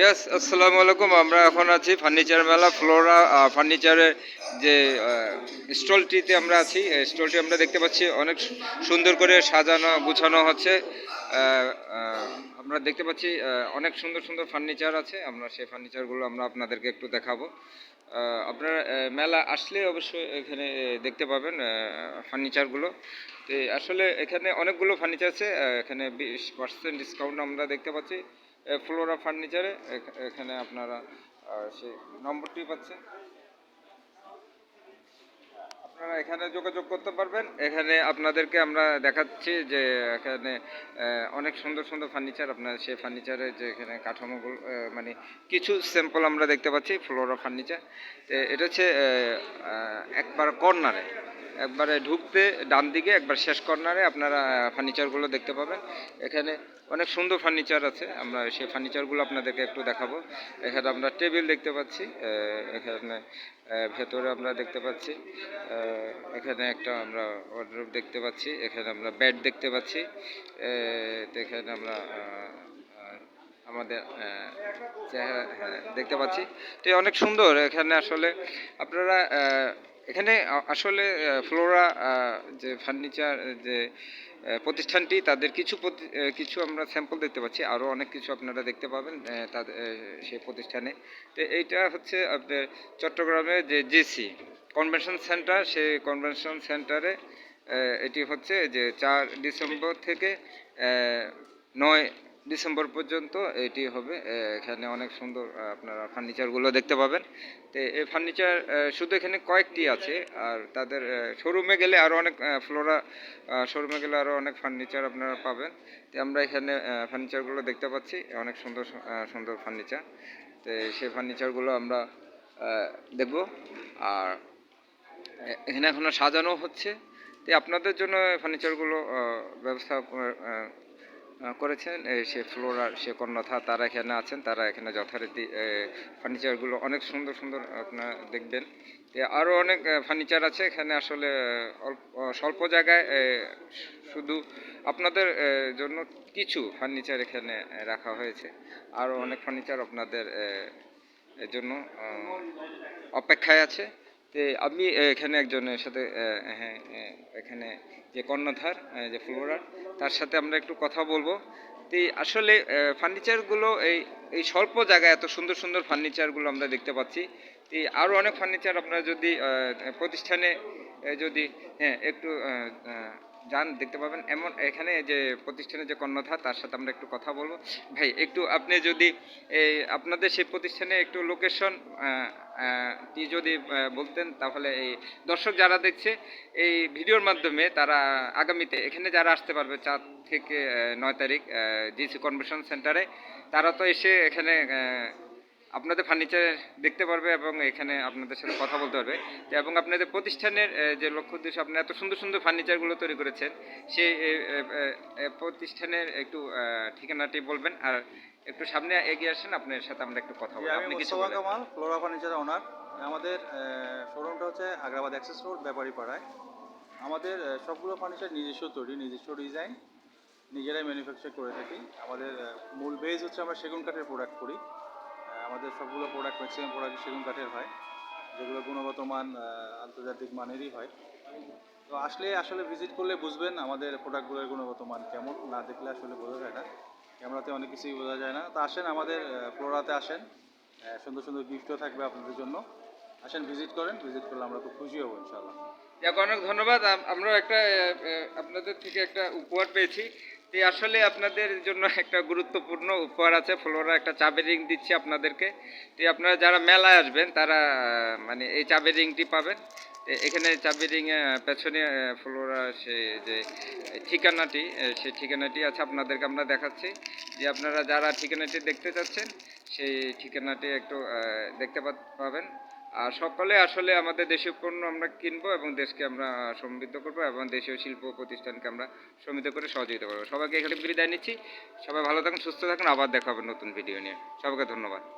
ইয়াস আসসালামু আলাইকুম আমরা এখন আছি ফার্নিচার মেলা, ফ্লোরা ফার্নিচারের যে স্টলটিতে আমরা আছি। স্টলটি আমরা দেখতে পাচ্ছি অনেক সুন্দর করে সাজানো, গুছানো হচ্ছে। আমরা দেখতে পাচ্ছি অনেক সুন্দর সুন্দর ফার্নিচার আছে। আমরা সেই ফার্নিচারগুলো আমরা আপনাদেরকে একটু দেখাবো। আপনারা মেলা আসলে অবশ্যই এখানে দেখতে পাবেন ফার্নিচারগুলো। তো আসলে এখানে অনেকগুলো ফার্নিচার আছে। এখানে বিশ পার্সেন্ট ডিসকাউন্ট আমরা দেখতে পাচ্ছি। ফ্লোরা ফার্নিচারে এখানে আপনারা সেই নম্বরটি পাচ্ছেন। আপনারা এখানে যোগাযোগ করতে পারবেন। এখানে আপনাদেরকে আমরা দেখাচ্ছি যে এখানে অনেক সুন্দর সুন্দর ফার্নিচার আপনার সেই ফার্নিচারে যে এখানে কাঠামোগুলো মানে কিছু স্যাম্পল আমরা দেখতে পাচ্ছি ফ্লোরা ফার্নিচার এটা হচ্ছে একবার কর্নারে একবারে ঢুকতে ডান দিকে একবার শেষ কর্নারে আপনারা ফার্নিচারগুলো দেখতে পাবেন। এখানে অনেক সুন্দর ফার্নিচার আছে আমরা সেই ফার্নিচারগুলো আপনাদেরকে একটু দেখাবো। এখানে আমরা টেবিল দেখতে পাচ্ছি এখানে ভেতরে আমরা দেখতে পাচ্ছি এখানে একটা আমরা ওয়ার্ডরোব দেখতে পাচ্ছি এখানে আমরা বেড দেখতে পাচ্ছি এখানে আমরা আমাদের চেহারা হ্যাঁ, দেখতে পাচ্ছি। তো অনেক সুন্দর এখানে আসলে আপনারা এখানে আসলে ফ্লোরা যে ফার্নিচার যে প্রতিষ্ঠানটি, তাদের কিছু কিছু আমরা স্যাম্পল দেখতে পাচ্ছি। আরও অনেক কিছু আপনারা দেখতে পাবেন তাদের সেই প্রতিষ্ঠানে। তো এইটা হচ্ছে আপনার চট্টগ্রামের যে জেসি কনভেনশন সেন্টার। সেই কনভেনশন সেন্টারে এটি হচ্ছে যে চার ডিসেম্বর থেকে নয় ডিসেম্বর পর্যন্ত এটি হবে। এখানে অনেক সুন্দর আপনারা ফার্নিচারগুলো দেখতে পাবেন। তো এই ফার্নিচার শুধু এখানে কয়েকটি আছে, আর তাদের শোরুমে গেলে আরও অনেক ফ্লোরা শোরুমে গেলে আরও অনেক ফার্নিচার আপনারা পাবেন। তো, আমরা এখানে ফার্নিচারগুলো দেখতে পাচ্ছি, অনেক সুন্দর সুন্দর ফার্নিচার। তো সেই ফার্নিচারগুলো আমরা দেখব। আর এখানে এখনও সাজানো হচ্ছে। তো, আপনাদের জন্য ফার্নিচারগুলো ব্যবস্থা করেছেন। সে ফ্লোরার সে কর্ণথা তারা এখানে আছেন, তারা এখানে যথারীতি ফার্নিচারগুলো অনেক সুন্দর সুন্দর আপনার দেখবেন। আরও অনেক ফার্নিচার আছে এখানে আসলে স্বল্প জায়গায় শুধু আপনাদের জন্য কিছু ফার্নিচার এখানে রাখা হয়েছে। আরও অনেক ফার্নিচার আপনাদের জন্য অপেক্ষায় আছে। তো আমি এখানে একজনের সাথে হ্যাঁ এখানে যে কর্ণধার যে ফ্লোরার তার সাথে আমরা একটু কথা বলব। তো আসলে ফার্নিচারগুলো এই এই স্বল্প জায়গায় এত সুন্দর সুন্দর ফার্নিচারগুলো আমরা দেখতে পাচ্ছি। তো আরও অনেক ফার্নিচার আপনারা যদি প্রতিষ্ঠানে যদি হ্যাঁ একটু যান, দেখতে পাবেন। এমন, এখানে যে প্রতিষ্ঠানের যে কর্ণধার, তার সাথে আমরা একটু কথা বলব। ভাই, একটু আপনি যদি এই আপনাদের সেই প্রতিষ্ঠানে একটু লোকেশন টি যদি বলতেন, তাহলে এই দর্শক যারা দেখছে, এই ভিডিওর মাধ্যমে তারা আগামীতে, এখানে যারা আসতে পারবে চার থেকে নয় তারিখ জিসি কনভেনশন সেন্টারে, তারা তো এসে এখানে আপনাদের ফার্নিচার দেখতে পারবে এবং এখানে আপনাদের সাথে কথা বলতে পারবে। এবং আপনাদের প্রতিষ্ঠানের যে লক্ষ্য উদ্দেশ্য আপনি এত সুন্দর সুন্দর ফার্নিচারগুলো তৈরি করেছেন সেই প্রতিষ্ঠানের একটু ঠিকানাটি বলবেন আর একটু সামনে এগিয়ে আসেন আপনার সাথে আমরা একটু কথা আমি আপনি কিছু। কামাল ফ্লোরা ফার্নিচার ওনার আমাদের শোরুমটা হচ্ছে আগ্রাবাদ অ্যাক্সেস রোড ব্যাপারী পাড়ায় আমাদের সবগুলো ফার্নিচার নিজস্ব তৈরি নিজস্ব ডিজাইন নিজেরাই ম্যানুফ্যাকচার করে থাকি। আমাদের মূল বেজ হচ্ছে আমরা সেগুন কাঠের প্রোডাক্ট করি। আমাদের সবগুলো প্রোডাক্ট ম্যাক্সিমাম প্রোডাক্ট সেগুন কাঠের হয়, যেগুলো গুণগত মান আন্তর্জাতিক মানেরই হয়। তো আসলে আসলে ভিজিট করলে বুঝবেন আমাদের প্রোডাক্টগুলোর গুণগত মান কেমন, না দেখলে আসলে বোঝা যায় না। ক্যামেরাতে অনেক কিছুই বোঝা যায় না। তো আসেন আমাদের ফ্লোরাতে আসেন সুন্দর সুন্দর গিফটও থাকবে আপনাদের জন্য। আসেন ভিজিট করেন ভিজিট করলে আমরা খুব খুশি হব ইনশাল্লাহ অনেক ধন্যবাদ। আম- আমরাও একটা আপনাদের থেকে একটা উপহার পেয়েছি। এই আসলে আপনাদের জন্য একটা গুরুত্বপূর্ণ উপহার আছে ফ্লোরা একটা চাবি রিং দিচ্ছি আপনাদেরকে। তো আপনারা যারা মেলায় আসবেন, তারা মানে এই চাবি রিংটি পাবেন। এখানে চাবি রিং পেছনে ফ্লোরা সে যে ঠিকানাটি সেই ঠিকানাটি আছে আপনাদেরকে আমরা দেখাচ্ছি। যে আপনারা যারা ঠিকানাটি দেখতে চাচ্ছেন, সেই ঠিকানাটি একটু দেখতে পাবেন। সকলে আসলে আমাদের দেশীয় পণ্য আমরা কিনবো এবং দেশকে আমরা সমৃদ্ধ করব এবং দেশীয় শিল্প প্রতিষ্ঠানকে আমরা সমৃদ্ধ করে সহযোগিতা করব। সবাইকে এখানে বিদায় নিচ্ছি। সবাই ভালো থাকুন, সুস্থ থাকুন। আবার দেখা হবে নতুন ভিডিও নিয়ে। সবাইকে ধন্যবাদ।